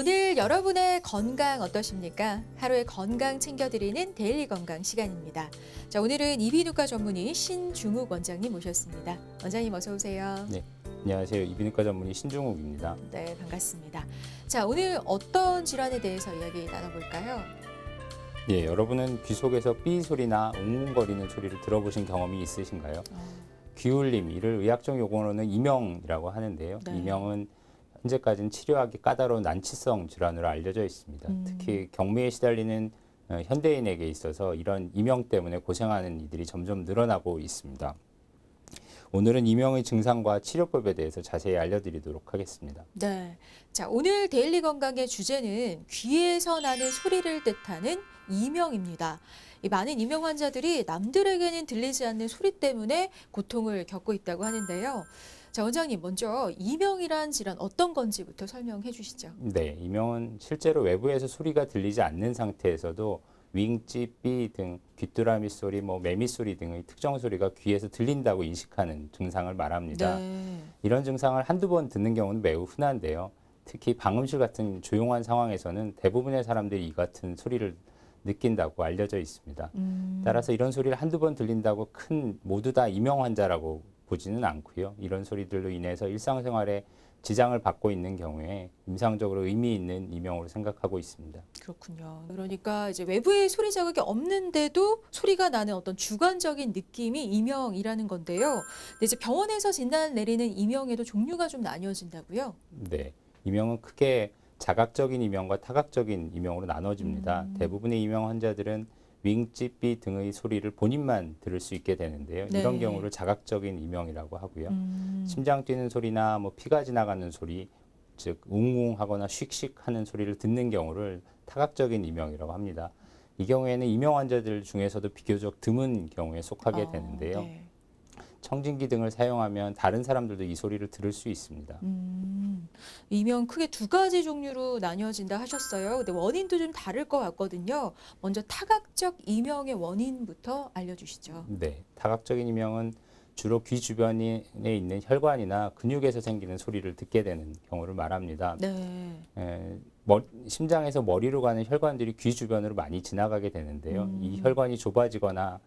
오늘 여러분의 건강 어떠십니까? 하루의 건강 챙겨드리는 데일리 건강 시간입니다. 자, 오늘은 이비인후과 전문의 신중욱 원장님 모셨습니다. 원장님 어서 오세요. 네. 안녕하세요. 이비인후과 전문의 신중욱입니다. 네, 반갑습니다. 자, 오늘 어떤 질환에 대해서 이야기 나눠볼까요? 예, 여러분은 귀 속에서 삐 소리나 웅웅거리는 소리를 들어보신 경험이 있으신가요? 귀울림 이를 의학적 용어로는 이명이라고 하는데요. 네. 이명은 현재까지는 치료하기 까다로운 난치성 질환으로 알려져 있습니다. 음. 특히 경미에 시달리는 어, 현대인에게 있어서 이런 이명 때문에 고생하는 이들이 점점 늘어나고 있습니다. 오늘은 이명의 증상과 치료법에 대해서 자세히 알려드리도록 하겠습니다. 네. 자, 오늘 데일리 건강의 주제는 귀에서 나는 소리를 뜻하는 이명입니다. 이 많은 이명 환자들이 남들에게는 들리지 않는 소리 때문에 고통을 겪고 있다고 하는데요. 자, 원장님 먼저 이명이란 질환 어떤 건지부터 설명해 주시죠. 네, 이명은 실제로 외부에서 소리가 들리지 않는 상태에서도 윙찌, 삐등 귀뚜라미 소리, 뭐 매미 소리 등의 특정 소리가 귀에서 들린다고 인식하는 증상을 말합니다. 네. 이런 증상을 한두 번 듣는 경우는 매우 흔한데요. 특히 방음실 같은 조용한 상황에서는 대부분의 사람들이 이 같은 소리를 느낀다고 알려져 있습니다. 음, 따라서 이런 소리를 한두 번 들린다고 큰 모두 다 이명 환자라고 보지는 않고요. 이런 소리들로 인해서 일상생활에 지장을 받고 있는 경우에 임상적으로 의미 있는 이명으로 생각하고 있습니다. 그렇군요. 그러니까 이제 외부의 소리 자극이 없는데도 소리가 나는 어떤 주관적인 느낌이 이명이라는 건데요. 근데 이제 병원에서 진단 내리는 이명에도 종류가 좀 나뉘어진다고요. 네. 이명은 크게 자각적인 이명과 타각적인 이명으로 나눠집니다. 음. 대부분의 이명 환자들은 윙찌삐 등의 소리를 본인만 들을 수 있게 되는데요. 네. 이런 경우를 자각적인 이명이라고 하고요. 음, 심장 뛰는 소리나 뭐 피가 지나가는 소리, 즉 웅웅하거나 씩씩 하는 소리를 듣는 경우를 타각적인 이명이라고 합니다. 이 경우에는 이명 환자들 중에서도 비교적 드문 경우에 속하게 어, 되는데요. 네. 청진기 등을 사용하면 다른 사람들도 이 소리를 들을 수 있습니다. 음, 이명 크게 두 가지 종류로 나뉘어진다 하셨어요. 근데 원인도 좀 다를 것 같거든요. 먼저 타각적 이명의 원인부터 알려주시죠. 네, 타각적인 이명은 주로 귀 주변에 있는 혈관이나 근육에서 생기는 소리를 듣게 되는 경우를 말합니다. 네. 에, 머- 심장에서 머리로 가는 혈관들이 귀 주변으로 많이 지나가게 되는데요. 음. 이 혈관이 좁아지거나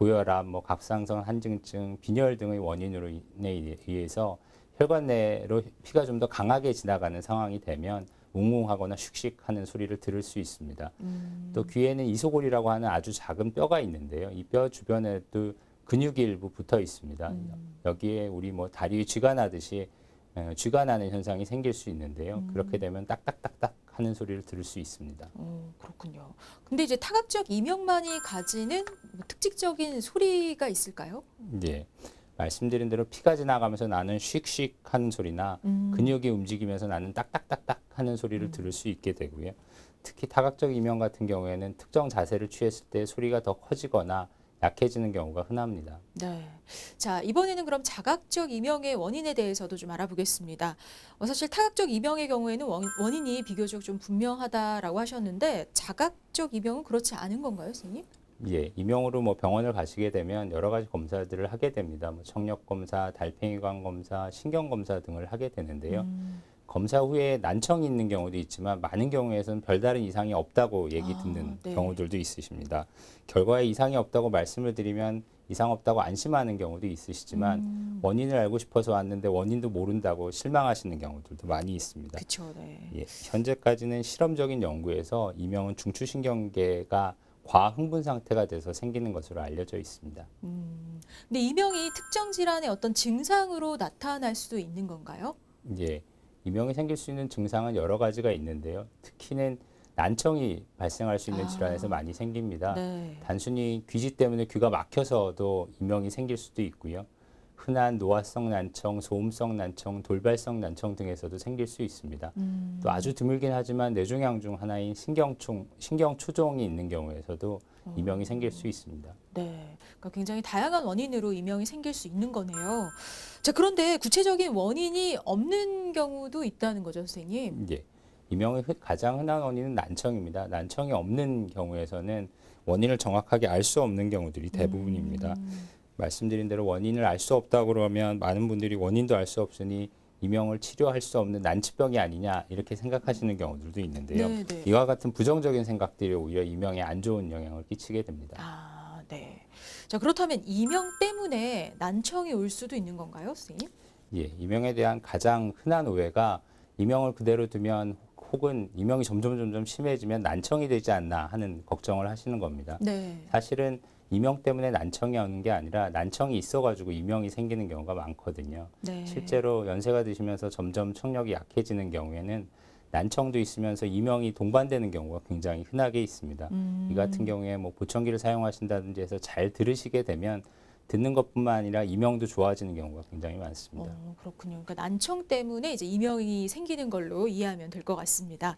고혈압, 뭐 갑상선 한증증, 빈혈 등의 원인으로 인해 의해서 혈관 내로 피가 좀 더 강하게 지나가는 상황이 되면 웅웅하거나 슉슉하는 소리를 들을 수 있습니다. 음, 또 귀에는 이소골이라고 하는 아주 작은 뼈가 있는데요. 이 뼈 주변에도 근육이 일부 붙어 있습니다. 음. 여기에 우리 뭐 다리에 쥐가 나듯이 에, 쥐가 나는 현상이 생길 수 있는데요. 음. 그렇게 되면 딱딱딱딱 하는 소리를 들을 수 있습니다. 어, 그렇군요. 근데 이제 타각적 이명만이 가지는 뭐 특징적인 소리가 있을까요? 예. 말씀드린 대로 피가 지나가면서 나는 슉슉 하는 소리나 음, 근육이 움직이면서 나는 딱딱딱딱 하는 소리를 음. 들을 수 있게 되고요. 특히 타각적 이명 같은 경우에는 특정 자세를 취했을 때 소리가 더 커지거나 약해지는 경우가 흔합니다. 네. 자, 이번에는 그럼 자각적 이명의 원인에 대해서도 좀 알아보겠습니다. 어, 사실 타각적 이명의 경우에는 원, 원인이 비교적 좀 분명하다라고 하셨는데 자각적 이명은 그렇지 않은 건가요, 선생님? 예, 이명으로 뭐 병원을 가시게 되면 여러 가지 검사들을 하게 됩니다. 뭐 청력 검사, 달팽이관 검사, 신경 검사 등을 하게 되는데요. 음, 검사 후에 난청이 있는 경우도 있지만 많은 경우에서는 별다른 이상이 없다고 얘기 아, 듣는 네. 경우들도 있으십니다. 결과에 이상이 없다고 말씀을 드리면 이상 없다고 안심하는 경우도 있으시지만 음, 원인을 알고 싶어서 왔는데 원인도 모른다고 실망하시는 경우들도 많이 있습니다. 그쵸, 네. 예, 현재까지는 실험적인 연구에서 이명은 중추신경계가 과흥분 상태가 돼서 생기는 것으로 알려져 있습니다. 음, 근데 이명이 특정 질환의 어떤 증상으로 나타날 수도 있는 건가요? 예, 이명이 생길 수 있는 증상은 여러 가지가 있는데요. 특히는 난청이 발생할 수 있는 아. 질환에서 많이 생깁니다. 네. 단순히 귀지 때문에 귀가 막혀서도 이명이 생길 수도 있고요. 흔한 노화성 난청, 소음성 난청, 돌발성 난청 등에서도 생길 수 있습니다. 음, 또 아주 드물긴 하지만 뇌종양 중 하나인 신경충, 신경초종이 있는 경우에서도 어, 이명이 생길 수 있습니다. 네. 그러니까 굉장히 다양한 원인으로 이명이 생길 수 있는 거네요. 자, 그런데 구체적인 원인이 없는 경우도 있다는 거죠, 선생님? 예. 이명의 흔- 가장 흔한 원인은 난청입니다. 난청이 없는 경우에서는 원인을 정확하게 알 수 없는 경우들이 대부분입니다. 음, 말씀드린 대로 원인을 알 수 없다고 그러면 많은 분들이 원인도 알 수 없으니 이명을 치료할 수 없는 난치병이 아니냐 이렇게 생각하시는 경우들도 있는데요. 네, 네. 이와 같은 부정적인 생각들이 오히려 이명에 안 좋은 영향을 끼치게 됩니다. 아, 네. 자, 그렇다면 이명 때문에 난청이 올 수도 있는 건가요, 선생님? 예, 이명에 대한 가장 흔한 오해가 이명을 그대로 두면 혹은 이명이 점점 점점 심해지면 난청이 되지 않나 하는 걱정을 하시는 겁니다. 네. 사실은 이명 때문에 난청이 오는 게 아니라 난청이 있어가지고 이명이 생기는 경우가 많거든요. 네. 실제로 연세가 드시면서 점점 청력이 약해지는 경우에는 난청도 있으면서 이명이 동반되는 경우가 굉장히 흔하게 있습니다. 음. 이 같은 경우에 뭐 보청기를 사용하신다든지 해서 잘 들으시게 되면 듣는 것뿐만 아니라 이명도 좋아지는 경우가 굉장히 많습니다. 어, 그렇군요. 그러니까 난청 때문에 이제 이명이 생기는 걸로 이해하면 될 것 같습니다.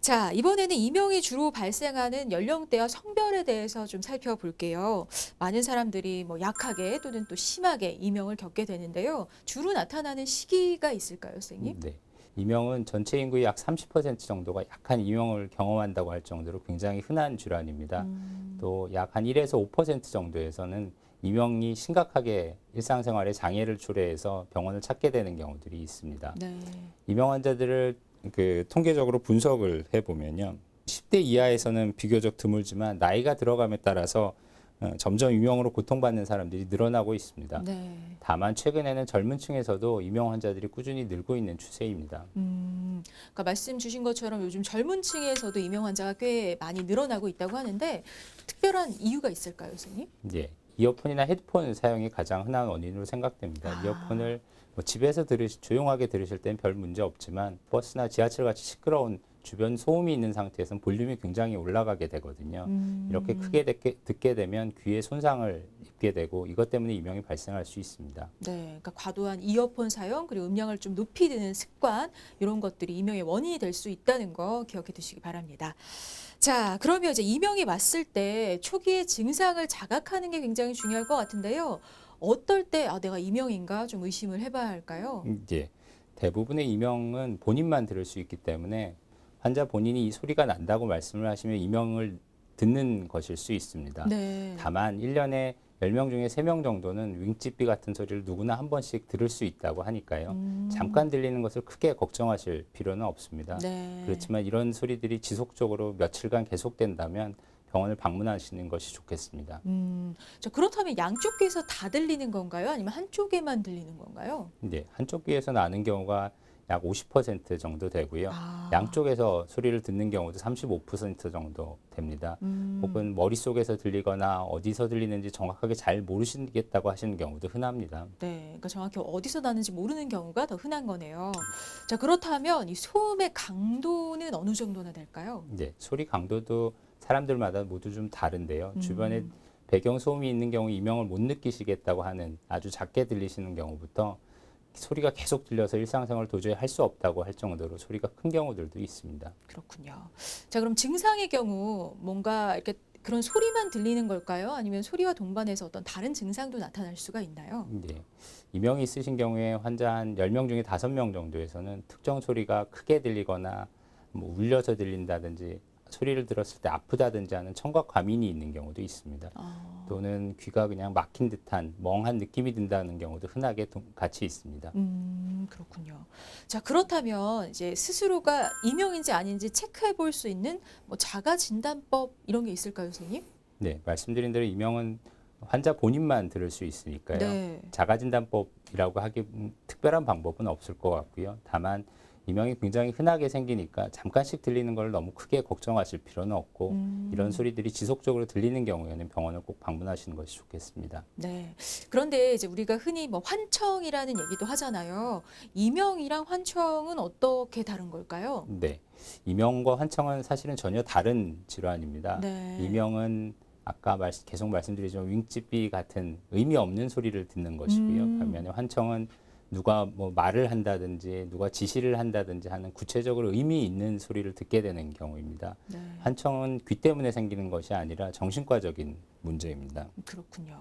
자, 이번에는 이명이 주로 발생하는 연령대와 성별에 대해서 좀 살펴볼게요. 많은 사람들이 뭐 약하게 또는 또 심하게 이명을 겪게 되는데요. 주로 나타나는 시기가 있을까요, 선생님? 네. 이명은 전체 인구의 약 30% 정도가 약한 이명을 경험한다고 할 정도로 굉장히 흔한 질환입니다. 음, 또약 한 1에서 5% 정도에서는 이명이 심각하게 일상생활에 장애를 초래해서 병원을 찾게 되는 경우들이 있습니다. 네. 이명 환자들을 그 통계적으로 분석을 해보면요. 10대 이하에서는 비교적 드물지만 나이가 들어감에 따라서 어, 점점 이명으로 고통받는 사람들이 늘어나고 있습니다. 네. 다만 최근에는 젊은 층에서도 이명 환자들이 꾸준히 늘고 있는 추세입니다. 음, 그러니까 말씀 주신 것처럼 요즘 젊은 층에서도 이명 환자가 꽤 많이 늘어나고 있다고 하는데 특별한 이유가 있을까요, 선생님? 예, 이어폰이나 헤드폰 사용이 가장 흔한 원인으로 생각됩니다. 아. 이어폰을 뭐 집에서 들으시, 조용하게 들으실 땐 별 문제 없지만 버스나 지하철 같이 시끄러운 주변 소음이 있는 상태에서는 볼륨이 굉장히 올라가게 되거든요. 음, 이렇게 크게 듣게, 듣게 되면 귀에 손상을 입게 되고 이것 때문에 이명이 발생할 수 있습니다. 네, 그러니까 과도한 이어폰 사용 그리고 음량을 좀 높이 듣는 습관 이런 것들이 이명의 원인이 될 수 있다는 거 기억해 두시기 바랍니다. 자, 그러면 이제 이명이 왔을 때 초기의 증상을 자각하는 게 굉장히 중요할 것 같은데요. 어떨 때 아, 내가 이명인가 좀 의심을 해봐야 할까요? 이제 대부분의 이명은 본인만 들을 수 있기 때문에 환자 본인이 이 소리가 난다고 말씀을 하시면 이명을 듣는 것일 수 있습니다. 네. 다만 1년에 10명 중에 3명 정도는 윙집비 같은 소리를 누구나 한 번씩 들을 수 있다고 하니까요. 음, 잠깐 들리는 것을 크게 걱정하실 필요는 없습니다. 네. 그렇지만 이런 소리들이 지속적으로 며칠간 계속된다면 병원을 방문하시는 것이 좋겠습니다. 음, 자, 그렇다면 양쪽 귀에서 다 들리는 건가요? 아니면 한쪽에만 들리는 건가요? 이제 한쪽 귀에서 나는 경우가 약 50% 정도 되고요. 아, 양쪽에서 소리를 듣는 경우도 35% 정도 됩니다. 음, 혹은 머릿속에서 들리거나 어디서 들리는지 정확하게 잘 모르시겠다고 하시는 경우도 흔합니다. 네, 그러니까 정확히 어디서 나는지 모르는 경우가 더 흔한 거네요. 자, 그렇다면 이 소음의 강도는 어느 정도나 될까요? 이제 소리 강도도 사람들마다 모두 좀 다른데요. 음. 주변에 배경 소음이 있는 경우 이명을 못 느끼시겠다고 하는 아주 작게 들리시는 경우부터 소리가 계속 들려서 일상생활 도저히 할 수 없다고 할 정도로 소리가 큰 경우들도 있습니다. 그렇군요. 자, 그럼 증상의 경우 뭔가 이렇게 그런 소리만 들리는 걸까요? 아니면 소리와 동반해서 어떤 다른 증상도 나타날 수가 있나요? 네. 이명이 있으신 경우에 환자 한 10명 중에 5명 정도에서는 특정 소리가 크게 들리거나 뭐 울려서 들린다든지 소리를 들었을 때 아프다든지 하는 청각 과민이 있는 경우도 있습니다. 아, 또는 귀가 그냥 막힌 듯한 멍한 느낌이 든다는 경우도 흔하게 동- 같이 있습니다. 음, 그렇군요. 자, 그렇다면 이제 스스로가 이명인지 아닌지 체크해 볼 수 있는 뭐 자가 진단법 이런 게 있을까요, 선생님? 네, 말씀드린 대로 이명은 환자 본인만 들을 수 있으니까요. 네. 자가 진단법이라고 하기 음, 특별한 방법은 없을 것 같고요. 다만 이명이 굉장히 흔하게 생기니까 잠깐씩 들리는 걸 너무 크게 걱정하실 필요는 없고 음, 이런 소리들이 지속적으로 들리는 경우에는 병원을 꼭 방문하시는 것이 좋겠습니다. 네. 그런데 이제 우리가 흔히 뭐 환청이라는 얘기도 하잖아요. 이명이랑 환청은 어떻게 다른 걸까요? 네, 이명과 환청은 사실은 전혀 다른 질환입니다. 네. 이명은 아까 말, 계속 말씀드리지만 윙집비 같은 의미 없는 소리를 듣는 것이고요. 음. 반면에 환청은 누가 뭐 말을 한다든지 누가 지시를 한다든지 하는 구체적으로 의미 있는 소리를 듣게 되는 경우입니다. 네. 환청은 귀 때문에 생기는 것이 아니라 정신과적인 문제입니다. 그렇군요.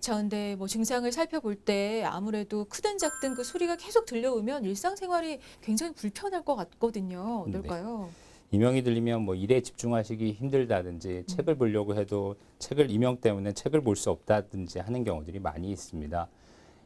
자, 근데 뭐 증상을 살펴볼 때 아무래도 크든 작든 그 소리가 계속 들려오면 일상생활이 굉장히 불편할 것 같거든요. 네. 어떨까요? 이명이 들리면 뭐 일에 집중하시기 힘들다든지 책을 보려고 해도 책을 이명 때문에 책을 볼 수 없다든지 하는 경우들이 많이 있습니다.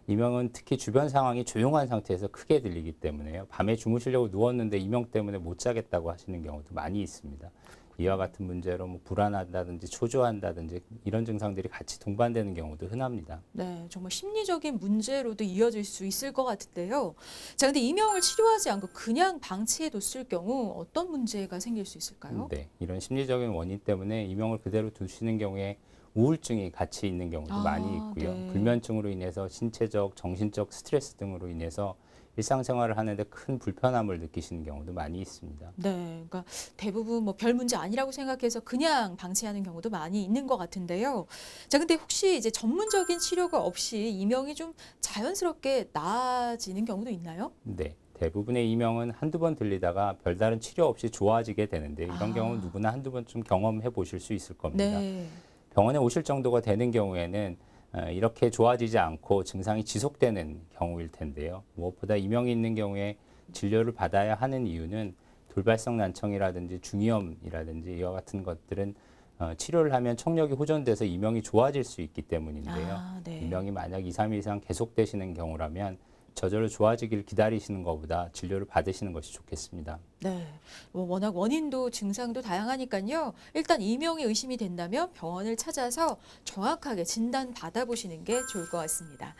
이명은 특히 주변 상황이 조용한 상태에서 크게 들리기 때문에요. 밤에 주무시려고 누웠는데 이명 때문에 못 자겠다고 하시는 경우도 많이 있습니다. 이와 같은 문제로 뭐 불안하다든지 초조한다든지 이런 증상들이 같이 동반되는 경우도 흔합니다. 네, 정말 심리적인 문제로도 이어질 수 있을 것 같은데요. 자, 근데 이명을 치료하지 않고 그냥 방치해뒀을 경우 어떤 문제가 생길 수 있을까요? 네, 이런 심리적인 원인 때문에 이명을 그대로 두시는 경우에 우울증이 같이 있는 경우도 아, 많이 있고요. 네. 불면증으로 인해서 신체적, 정신적 스트레스 등으로 인해서 일상생활을 하는데 큰 불편함을 느끼시는 경우도 많이 있습니다. 네, 그러니까 대부분 뭐 별 문제 아니라고 생각해서 그냥 방치하는 경우도 많이 있는 것 같은데요. 자, 근데 혹시 이제 전문적인 치료가 없이 이명이 좀 자연스럽게 나아지는 경우도 있나요? 네. 대부분의 이명은 한두 번 들리다가 별다른 치료 없이 좋아지게 되는데 이런 아. 경우는 누구나 한두 번쯤 경험해 보실 수 있을 겁니다. 네. 병원에 오실 정도가 되는 경우에는 어, 이렇게 좋아지지 않고 증상이 지속되는 경우일 텐데요. 무엇보다 이명이 있는 경우에 진료를 받아야 하는 이유는 돌발성 난청이라든지 중이염이라든지 이와 같은 것들은 어, 치료를 하면 청력이 호전돼서 이명이 좋아질 수 있기 때문인데요. 아, 네. 이명이 만약 2, 3일 이상 계속되시는 경우라면 저절로 좋아지기를 기다리시는 것보다 진료를 받으시는 것이 좋겠습니다. 네. 뭐 워낙 원인도 증상도 다양하니까요. 일단 이명이 의심이 된다면 병원을 찾아서 정확하게 진단 받아보시는 게 좋을 것 같습니다.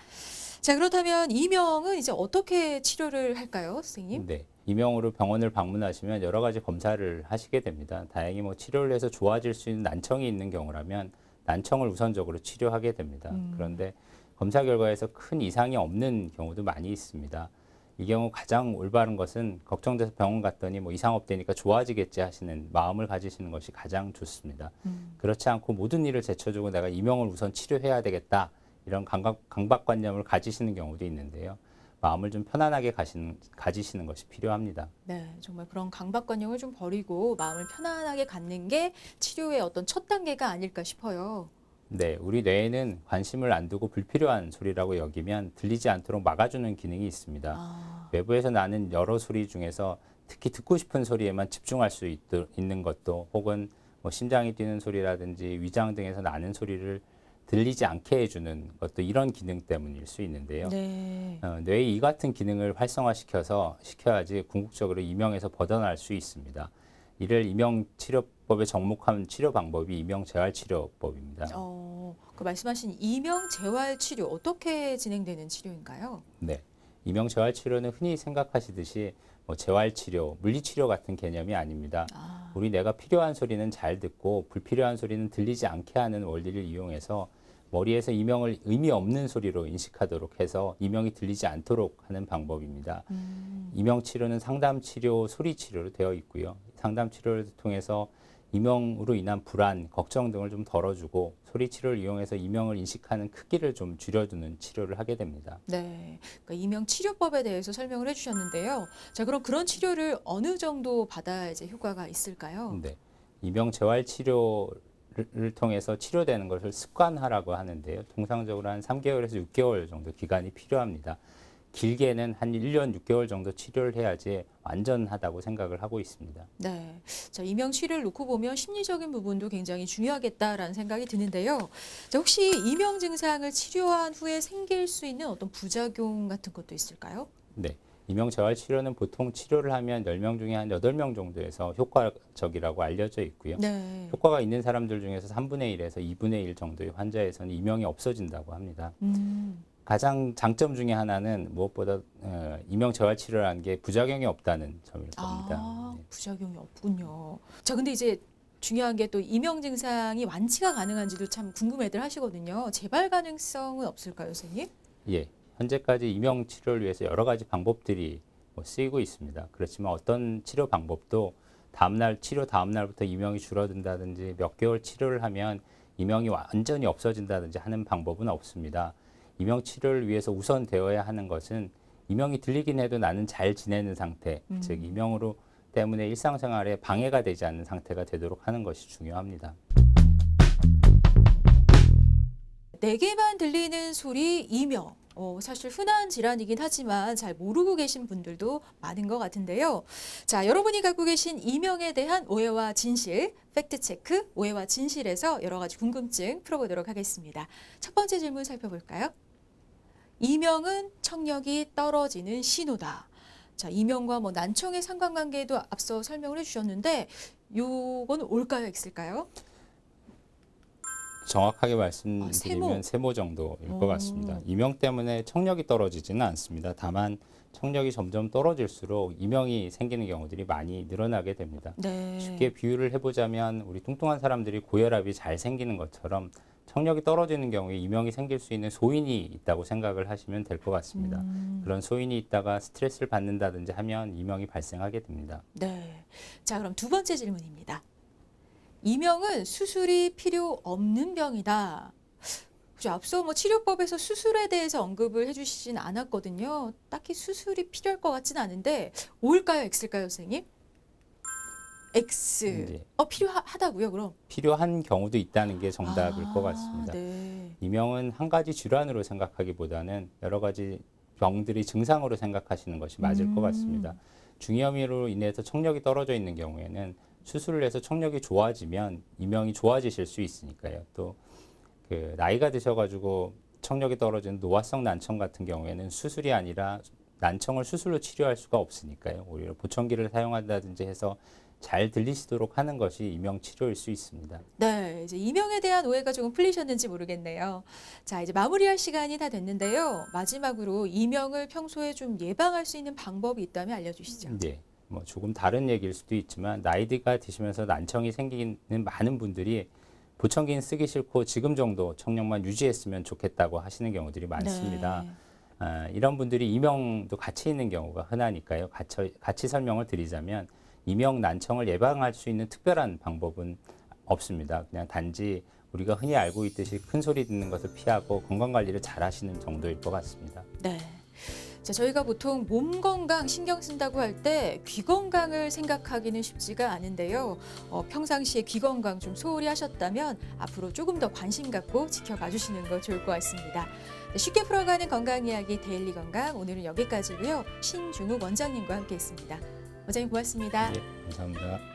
자, 그렇다면 이명은 이제 어떻게 치료를 할까요, 선생님? 네. 이명으로 병원을 방문하시면 여러 가지 검사를 하시게 됩니다. 다행히 뭐 치료를 해서 좋아질 수 있는 난청이 있는 경우라면 난청을 우선적으로 치료하게 됩니다. 음. 그런데 검사 결과에서 큰 이상이 없는 경우도 많이 있습니다. 이 경우 가장 올바른 것은 걱정돼서 병원 갔더니 뭐 이상 없다니까 좋아지겠지 하시는 마음을 가지시는 것이 가장 좋습니다. 음. 그렇지 않고 모든 일을 제쳐주고 내가 이명을 우선 치료해야 되겠다 이런 강박, 강박관념을 가지시는 경우도 있는데요. 마음을 좀 편안하게 가시는, 가지시는 것이 필요합니다. 네, 정말 그런 강박관념을 좀 버리고 마음을 편안하게 갖는 게 치료의 어떤 첫 단계가 아닐까 싶어요. 네, 우리 뇌에는 관심을 안 두고 불필요한 소리라고 여기면 들리지 않도록 막아주는 기능이 있습니다. 아, 외부에서 나는 여러 소리 중에서 특히 듣고 싶은 소리에만 집중할 수 있, 는 것도 혹은 뭐 심장이 뛰는 소리라든지 위장 등에서 나는 소리를 들리지 않게 해주는 것도 이런 기능 때문일 수 있는데요. 네. 어, 뇌의 이 같은 기능을 활성화시켜서 시켜야지 궁극적으로 이명에서 벗어날 수 있습니다. 이를 이명 치료 법에 접목한 치료 방법이 이명 재활 치료법입니다. 어, 그 말씀하신 이명 재활 치료 어떻게 진행되는 치료인가요? 네. 이명 재활 치료는 흔히 생각하시듯이 뭐 재활 치료, 물리 치료 같은 개념이 아닙니다. 아, 우리 뇌가 필요한 소리는 잘 듣고 불필요한 소리는 들리지 않게 하는 원리를 이용해서 머리에서 이명을 의미 없는 소리로 인식하도록 해서 이명이 들리지 않도록 하는 방법입니다. 음, 이명 치료는 상담 치료, 소리 치료로 되어 있고요. 상담 치료를 통해서 이명으로 인한 불안, 걱정 등을 좀 덜어주고 소리 치료를 이용해서 이명을 인식하는 크기를 좀 줄여주는 치료를 하게 됩니다. 네. 그러니까 이명 치료법에 대해서 설명을 해주셨는데요. 자, 그럼 그런 치료를 어느 정도 받아야 이제 효과가 있을까요? 네. 이명 재활 치료를 통해서 치료되는 것을 습관화라고 하는데요. 통상적으로 한 3개월에서 6개월 정도 기간이 필요합니다. 길게는 한 1년 6개월 정도 치료를 해야지 완전하다고 생각을 하고 있습니다. 네. 자, 이명 치료를 놓고 보면 심리적인 부분도 굉장히 중요하겠다라는 생각이 드는데요. 자, 혹시 이명 증상을 치료한 후에 생길 수 있는 어떤 부작용 같은 것도 있을까요? 네. 이명 재활 치료는 보통 치료를 하면 10명 중에 한 8명 정도에서 효과적이라고 알려져 있고요. 네. 효과가 있는 사람들 중에서 3분의 1에서 2분의 1 정도의 환자에서는 이명이 없어진다고 합니다. 음, 가장 장점 중에 하나는 무엇보다 어, 이명 재활 치료를 한게 부작용이 없다는 점일 겁니다. 아, 네. 부작용이 없군요. 자, 근데 이제 중요한 게 또 이명 증상이 완치가 가능한지도 참 궁금해들 하시거든요. 재발 가능성은 없을까요, 선생님? 예, 현재까지 이명 치료를 위해서 여러 가지 방법들이 뭐 쓰이고 있습니다. 그렇지만 어떤 치료 방법도 다음날 치료 다음 날부터 이명이 줄어든다든지 몇 개월 치료를 하면 이명이 완전히 없어진다든지 하는 방법은 없습니다. 이명 치료를 위해서 우선 되어야 하는 것은 이명이 들리긴 해도 나는 잘 지내는 상태, 음. 즉 이명으로 때문에 일상생활에 방해가 되지 않는 상태가 되도록 하는 것이 중요합니다. 네 개만 들리는 소리 이명. 어, 사실 흔한 질환이긴 하지만 잘 모르고 계신 분들도 많은 것 같은데요. 자, 여러분이 갖고 계신 이명에 대한 오해와 진실, 팩트체크, 오해와 진실에서 여러 가지 궁금증 풀어보도록 하겠습니다. 첫 번째 질문 살펴볼까요? 이명은 청력이 떨어지는 신호다. 자, 이명과 뭐 난청의 상관관계도 앞서 설명을 해주셨는데 요건 올까요, X일까요? 정확하게 아, 말씀드리면 세모. 세모. 정도일 오. 것 같습니다. 이명 때문에 청력이 떨어지지는 않습니다. 다만 청력이 점점 떨어질수록 이명이 생기는 경우들이 많이 늘어나게 됩니다. 네. 쉽게 비유를 해보자면 우리 뚱뚱한 사람들이 고혈압이 잘 생기는 것처럼 청력이 떨어지는 경우에 이명이 생길 수 있는 소인이 있다고 생각을 하시면 될 것 같습니다. 음, 그런 소인이 있다가 스트레스를 받는다든지 하면 이명이 발생하게 됩니다. 네. 자, 그럼 두 번째 질문입니다. 이명은 수술이 필요 없는 병이다. 혹시 앞서 뭐 치료법에서 수술에 대해서 언급을 해주시진 않았거든요. 딱히 수술이 필요할 것 같진 않은데 O일까요, X일까요, 선생님? X. 네. 어 필요하다고요, 그럼? 필요한 경우도 있다는 게 정답일 것 아, 같습니다. 네. 이명은 한 가지 질환으로 생각하기보다는 여러 가지 병들이 증상으로 생각하시는 것이 맞을 것 음. 같습니다. 중이염으로 인해서 청력이 떨어져 있는 경우에는 수술을 해서 청력이 좋아지면 이명이 좋아지실 수 있으니까요. 또 그 나이가 드셔가지고 청력이 떨어지는 노화성 난청 같은 경우에는 수술이 아니라 난청을 수술로 치료할 수가 없으니까요. 오히려 보청기를 사용한다든지 해서 잘 들리시도록 하는 것이 이명 치료일 수 있습니다. 네, 이제 이명에 대한 오해가 조금 풀리셨는지 모르겠네요. 자, 이제 마무리할 시간이 다 됐는데요. 마지막으로 이명을 평소에 좀 예방할 수 있는 방법이 있다면 알려주시죠. 네. 뭐 조금 다른 얘기일 수도 있지만 나이가 드시면서 난청이 생기는 많은 분들이 보청기는 쓰기 싫고 지금 정도 청력만 유지했으면 좋겠다고 하시는 경우들이 많습니다. 네. 아, 이런 분들이 이명도 같이 있는 경우가 흔하니까요. 같이, 같이 설명을 드리자면 이명 난청을 예방할 수 있는 특별한 방법은 없습니다. 그냥 단지 우리가 흔히 알고 있듯이 큰 소리 듣는 것을 피하고 건강 관리를 잘 하시는 정도일 것 같습니다. 네. 자, 저희가 보통 몸 건강 신경 쓴다고 할 때 귀 건강을 생각하기는 쉽지가 않은데요. 어, 평상시에 귀 건강 좀 소홀히 하셨다면 앞으로 조금 더 관심 갖고 지켜봐 주시는 거 좋을 것 같습니다. 네, 쉽게 풀어가는 건강 이야기 데일리 건강 오늘은 여기까지고요. 신중욱 원장님과 함께했습니다. 원장님 고맙습니다. 네, 감사합니다.